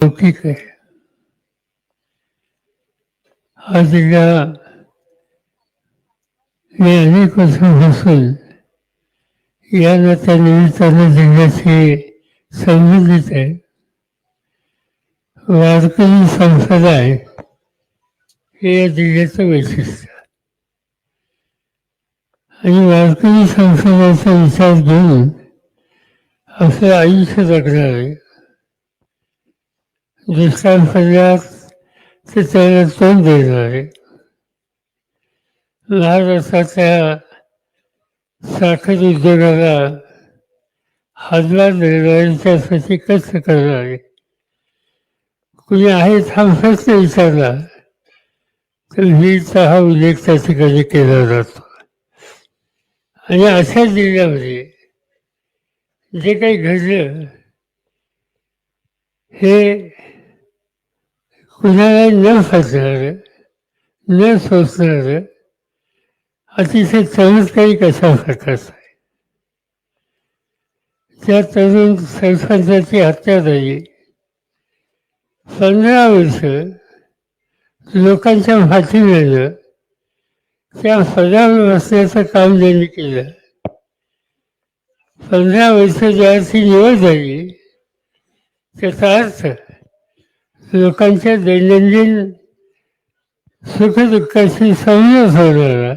लौकिक आहे हा जिल्हा मी अनेक वर्षापासून या नात्या निमित्तानं जिल्ह्याशी संबंधित आहे वारकरी संप्रदाय हे या जिल्ह्याचं वैशिष्ट्य। आणि वारकरी संसदाचा विचार घेऊन असं आयुष्य जगणार आहे। दुष्काळ पडल्यास ते त्याला तोंड देणार आहे महाराष्ट्राच्या साखर उद्योगाला हजार निर्णयांच्यासाठी कष्ट करणारे. कुणी आहे हा प्रश्न विचारला तर वीरचा हा उल्लेख त्या ठिकाणी केला जातो. आणि अशा जिल्ह्यामध्ये जे काही घडलं हे कुणाला न फसणारं न सोचणार अतिशय चमत्कारिक कसा प्रकारचा आहे. त्या तरुण सरपंचाची हत्या झाली. पंधरा वर्ष लोकांच्या पाठीमागं त्या पदावर बसण्याचं काम त्यांनी केलं. पंधरा वर्ष ज्याची निवड झाली त्याचा अर्थ लोकांच्या दैनंदिन सुखदुःखाशी संयम होणारा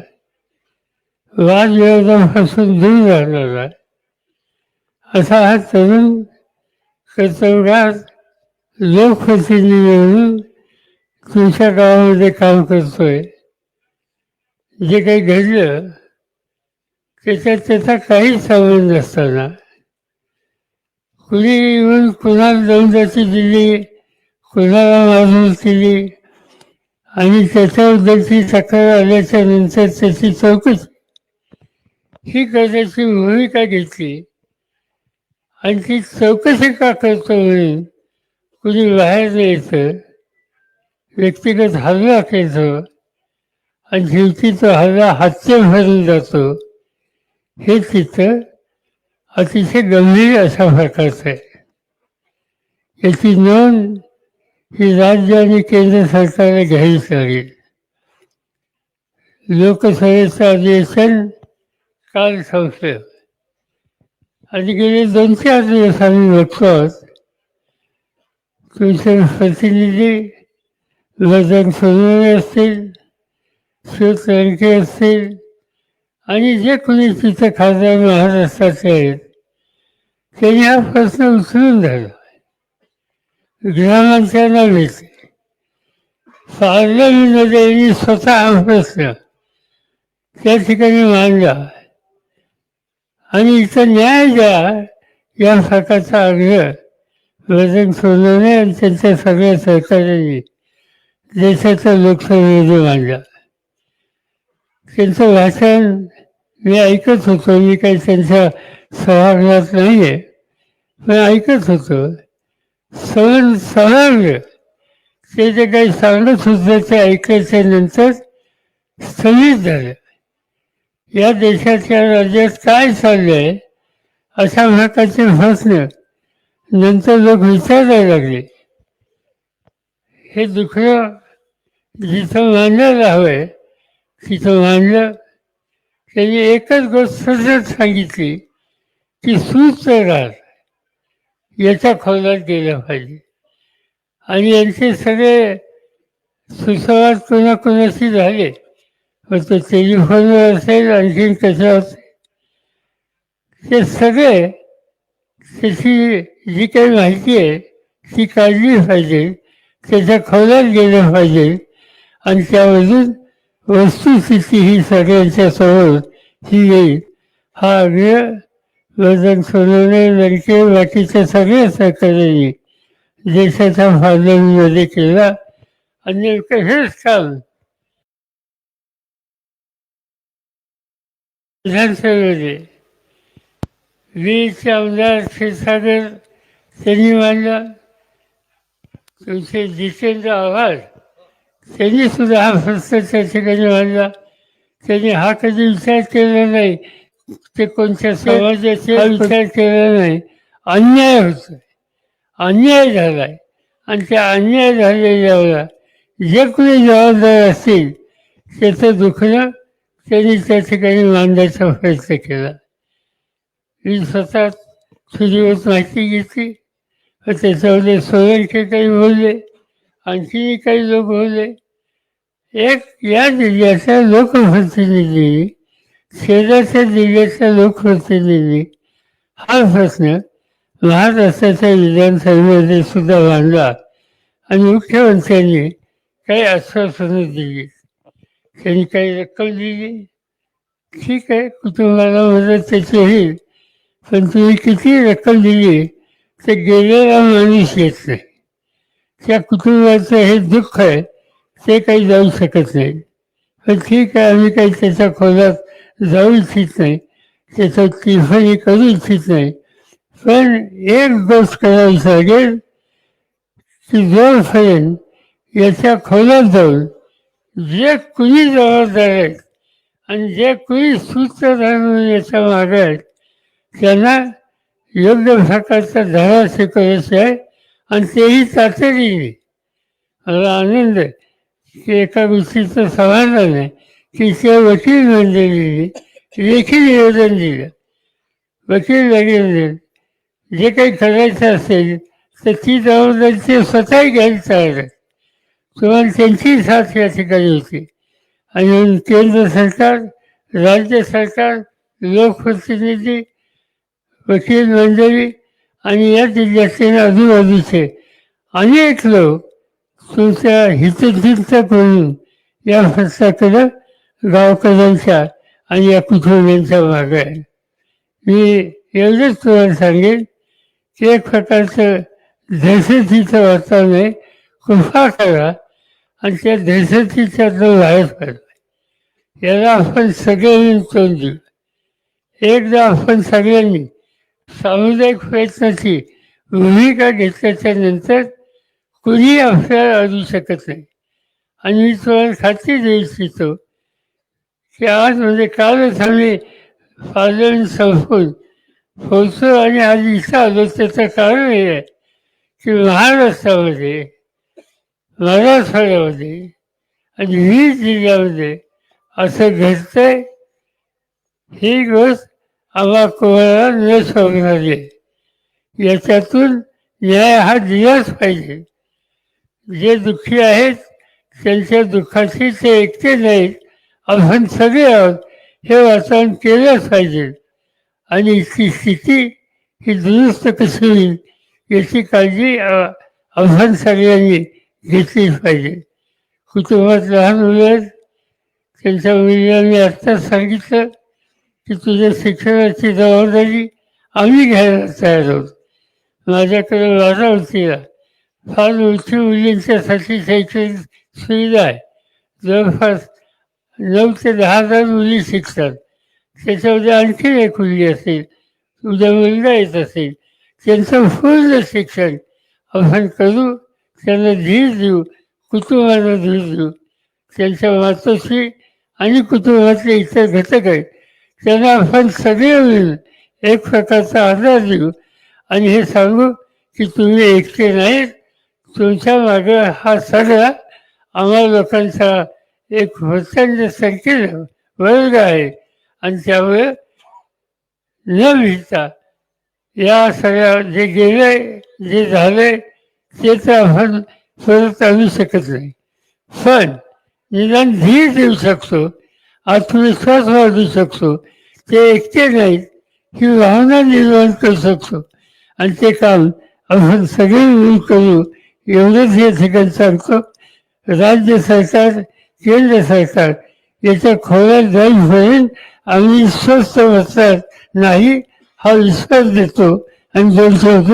वादविवादापासून दूर राहणारा असा हा तरुण कर्तव्यात लोकप्रतिनिधी म्हणून तुमच्या गावामध्ये काम करतोय. जे काही घडलं त्याच्यात त्याचा काहीच संबंध नसताना. कुणी येऊन कुणाला दौंदाची दिली कुणाला मारून केली आणि त्याच्याबद्दलची तक्रार आल्याच्यानंतर त्याची चौकशी. ही करण्याची भूमिका घेतली. आणि ती चौकशी का करतो म्हणून कुणी बाहेर यायचं व्यक्तिगत हल्ला केलं. आणि शेवटी तो हल्ला हातचे भरून जातो. हे चित्र अतिशय गंभीर अशा प्रकारचं आहे. याची नोंद ही राज्य आणि केंद्र सरकारने घ्यावीच लागेल लोकसभेचं अधिवेशन काल संपलं. आणि गेले दोन चार दिवस आम्ही बघतो आहोत तुमचे प्रतिनिधी वजन सोनवणे असतील सुतरंके असतील आणि जे कोणी तिथं खासदार महाराष्ट्राचे आहेत त्यांनी हा प्रश्न उचलून धरला. गृहमंत्र्यांना भेटले पार्लमेंटमध्ये यांनी स्वतः हा प्रश्न त्या ठिकाणी मांडला. आणि इथं न्याय द्या या प्रकारचा आग्रह. वजन सोनवणे आणि त्यांच्या सगळ्या सहकार्यांनी देशाच्या लोकसभेमध्ये मांडला. त्यांचं भाषण मी ऐकत होतो. मी काही त्यांच्या सभागृहात नाही आहे पण ऐकत होतो. सहन सहन. ते जे काही सांगत होतं ते ऐकायच्या नंतर स्थगित झालं. या देशाच्या राज्यात काय चाललं आहे अशा प्रकारचे प्रश्न नंतर लोक विचारायला लागले. हे दुखणं जिथं मांडायला हवं आहे तिथं मांडलं. त्यांनी एकच गोष्ट सतत सांगितली की सुचरार याच्या खोलात गेलं पाहिजे. आणि यांचे सगळे सुसंवाद कोणाकोणाशी झाले मग तो टेलिफोनवर असेल आणखीन कशावर असेल. ते सगळे त्याची जी काही माहिती आहे ती काढली पाहिजे त्याच्या खोलात गेलं पाहिजे आणि त्यामधून वस्तुस्थिती ही सगळ्यांच्या समोर ही येईल. हा आग्रह वजन सोनवणे लडके बाकीच्या सगळ्या सहकार्यांनी देशाच्या पार्लमेंटमध्ये केला. आणि कसेच हेच काम विधानसभेमध्ये वीरचे आमदार क्षीरसागर त्यांनी मांडला तुमचे जितेंद्र आव्हाड त्यांनी सुद्धा हा प्रश्न त्या ठिकाणी मांडला त्यांनी हा कधी विचार केला नाही. ते कोणत्या समाजाचे विचार केला नाही अन्याय होतोय. अन्याय झालाय. आणि त्या अन्याय झालेल्यावर जे कोणी जबाबदार असतील त्याचं दुखणं त्यांनी त्या ठिकाणी मांडायचा प्रयत्न केला. मी स्वतः तुझीवर माहिती घेतली व त्याच्यामध्ये सोयंके काही बोलले आणखीही काही लोक बोलले. एक या जिल्ह्याच्या लोकप्रतिनिधी शेजारच्या जिल्ह्याच्या लोकप्रतिनिधी हा प्रश्न महाराष्ट्राच्या विधानसभेमध्ये सुद्धा मांडला आणि मुख्यमंत्र्यांनी काही आश्वासनं दिली. त्यांनी काही रक्कम दिली. ठीक आहे कुटुंबाला मदत त्याची होईल पण तुम्ही किती रक्कम दिली ते गेलेला माणूस येत नाही. त्या कुटुंबाचं हे दुःख आहे ते काही जाऊ शकत नाही. पण ठीक आहे आम्ही काही त्याच्या खोलात जाऊ इच्छित नाही. त्याचं तिफणी करू इच्छित नाही. पण एक गोष्ट करायला लागेल की जोरपर्यंत याच्या खोलात जाऊन जे कुणी जबाबदार आहेत आणि जे कुणी सूत्रधार याच्या मागे आहेत त्यांना योग्य प्रकारचा धडा शिकवायचा आहे आणि तेही तातडीने. मला आनंद आहे की एका गोष्टीचं समाधान आहे. तिच्या वकील मंडळीने लेखी निवेदन दिलं. वकील निवेदन जे काही करायचं असेल तर ती जबाबदारी ते स्वतः घ्यायला तयार आहे. तुम्हाला त्यांची साथ या ठिकाणी होती. आणि केंद्र सरकार राज्य सरकार लोकप्रतिनिधी वकील मंडळी आणि या जिल्ह्यातील आजूबाजूचे अनेक लोक तुमच्या हितचिंतक म्हणून या प्रश्नाकडं गावकऱ्यांचा आणि या कुटुंबियांचा भाग आहे. मी एवढंच तुम्हाला सांगेन की एक प्रकारचं दहशतीचं वातावरण आहे कृपा करा आणि त्या दहशतीच्या तो बाहेर पडला याला आपण सगळ्यांनी तोंड देऊ एकदा आपण सगळ्यांनी सामुदायिक प्रयत्नाची भूमिका घेतल्याच्या नंतर कुणी आपल्याला अडू शकत नाही. आणि मी तुम्हाला खात्री देऊ इच्छितो आज म्हणजे कालच आम्ही पार्लमेंट संस्कृत पोहोचलो आणि आज इथं आलो त्याचं कारण हे आहे की महाराष्ट्रामध्ये मराठवाड्यामध्ये आणि ही जिल्ह्यामध्ये असं घडतंय ही गोष्ट आम्हा कोणाला न सोडणारी आहे याच्यातून न्याय हा दिलाच पाहिजे. जे दुःखी आहेत त्यांच्या दुःखाशी ते एकटे नाहीत. आपण सगळे आहोत हे वातावरण केलंच पाहिजे आणि ती स्थिती ही दुरुस्त कशी होईल याची काळजी आव्हान आपण सगळ्यांनी घेतलीच पाहिजे कुटुंबात लहान मुलं आहेत त्यांच्या मुलांनी आत्ताच सांगितलं की तुझ्या शिक्षणाची जबाबदारी आम्ही घ्यायला तयार आहोत माझ्याकडे माझा वतीला फार मोठी मुलींच्यासाठी शैक्षणिक सुविधा आहे जवळपास नऊ ते दहा हजार मुली शिकतात. त्याच्यामध्ये आणखी एक मुलगी असेल उद्या मुलगा येत असेल त्यांचं पूर्ण शिक्षण आपण करू त्यांना धीर देऊ कुटुंबाला धीर देऊ. त्यांच्या मातोश्री आणि कुटुंबातले इतर घटक आहेत. त्यांना आपण सगळे मिळून एक प्रकारचा आधार देऊ. आणि हे सांगू की तुम्ही एकटे नाहीत. तुमच्या मागं हा सगळा आम्हा लोकांचा एक प्रचंड संख्येनं वर्ग आहे. आणि त्यामुळे न भिडता या सगळ्या जे गेले जे झाले ते तर आपण परत आणू शकत नाही. पण निदान धीर देऊ शकतो आत्मविश्वास वाढू शकतो ते एकटे नाहीत ही भावना निर्माण करू शकतो. आणि ते काम आपण सगळे मिळून करू एवढंच या ठिकाणी सांगतो राज्य सरकार केंद्र सरकार. याच्या खोल्यात जाईपर्यंत आम्ही स्वस्त बसणार नाही हा विश्वास देतो आणि दोन शब्द